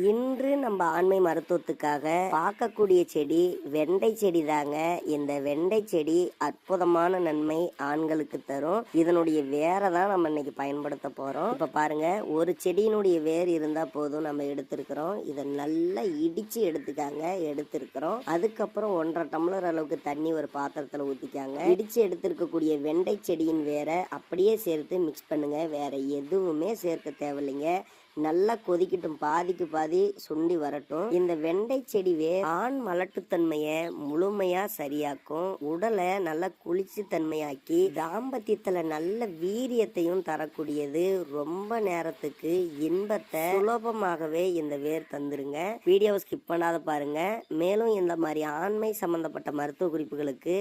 இன்று நம்ம ஆண்மை மருத்துவத்துக்காக பார்க்கக்கூடிய செடி வெண்டை செடி தாங்க இந்த வெண்டை செடி அற்புதமான நன்மை ஆண்களுக்கு தரும். இதனுடைய வேரை தான் நம்ம இன்னைக்கு பயன்படுத்த போறோம். இப்ப பாருங்க ஒரு செடியினுடைய வேர் இருந்தா போதும் நம்ம எடுத்திருக்கிறோம். இதை நல்லா இடிச்சு எடுத்துக்காங்க எடுத்திருக்கிறோம். அதுக்கப்புறம் ஒன்றரை டம்ளர் அளவுக்கு தண்ணி ஒரு பாத்திரத்துல ஊத்திக்காங்க. இடிச்சு எடுத்திருக்கக்கூடிய வெண்டை செடியின் வேரை அப்படியே சேர்த்து மிக்ஸ் பண்ணுங்க. வேற எதுவுமே சேர்க்க தேவையில்லைங்க. நல்லா கொதிக்கட்டும். பாதிக்கு பாதி சுண்டி வரட்டும். இந்த வெண்டை செடி வேர் ஆண் மலட்டுத்தன்மையை முழுமையா சரியாக்கும். உடலை நல்லா குளிர்ச்சி தன்மையாக்கி தாம்பத்தியத்துல நல்ல வீரியத்தையும் தரக்கூடியது. ரொம்ப நேரத்துக்கு இன்பத்தை சுலபமாகவே இந்த வேர் தந்துருங்க. வீடியோவை ஸ்கிப் பண்ணாத பாருங்க. மேலும் இந்த மாதிரி ஆண்மை சம்பந்தப்பட்ட மருத்துவ குறிப்புகளுக்கு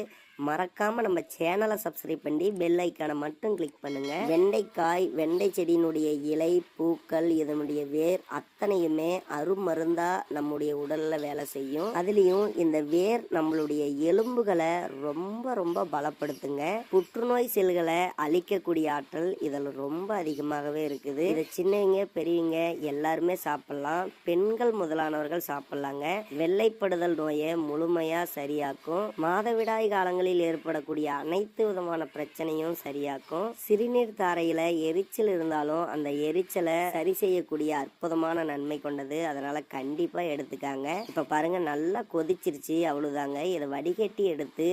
மறக்காம நம்ம சேனலை சப்ஸ்கிரைப் பண்ணி பெல் ஐக்கானை மட்டும் கிளிக் பண்ணுங்க. வெண்டைக்காய் வெண்டை செடியினுடைய இலை பூக்கள் இதனுடைய வேர் அத்தனையுமே அருமருந்தா நம்முடைய உடல்ல வேலை செய்யும். அதுலயும் இந்த வேர் நம்மளுடைய எலும்புகளை ரொம்ப ரொம்ப பலப்படுத்துங்க. புற்றுநோய் செல்களை அழிக்கக்கூடிய ஆற்றல் இதில் ரொம்ப அதிகமாகவே இருக்குது. இதை சின்னவங்க பெரியவங்க எல்லாருமே சாப்பிடலாம். பெண்கள் முதலானவர்கள் சாப்பிடலாங்க. வெள்ளைப்படுதல் நோயை முழுமையா சரியாக்கும். மாதவிடாய் காலங்களில் ஏற்படக்கூடிய அனைத்து விதமான பிரச்சனையும் சரியாக்கும். சிறுநீர் தாரையில எரிச்சல் இருந்தாலும் அந்த எரிச்சலை சரி செய்யக்கூடிய அற்புதமான நன்மை கொண்டது. அதனால் கண்டிப்பாக எடுத்துக்காங்க. இப்போ பாருங்க நல்லா கொதிச்சிருச்சு அவ்வளோதாங்க இதை வடிகட்டி எடுத்து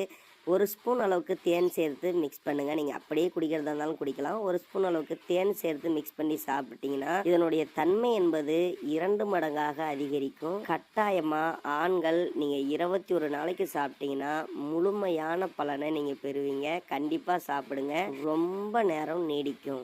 ஒரு ஸ்பூன் அளவுக்கு தேன் சேர்த்து மிக்ஸ் பண்ணுங்கள் நீங்கள் அப்படியே குடிக்கிறதா இருந்தாலும் குடிக்கலாம். ஒரு ஸ்பூன் அளவுக்கு தேன் சேர்த்து மிக்ஸ் பண்ணி சாப்பிட்டீங்கன்னா இதனுடைய தன்மை என்பது இரண்டு மடங்காக அதிகரிக்கும். கட்டாயமாக ஆண்கள் நீங்கள் இருபத்தி ஒரு நாளைக்கு சாப்பிட்டீங்கன்னா முழுமையான பலனை நீங்கள் பெறுவீங்க. கண்டிப்பாக சாப்பிடுங்க. ரொம்ப நேரம் நீடிக்கும்.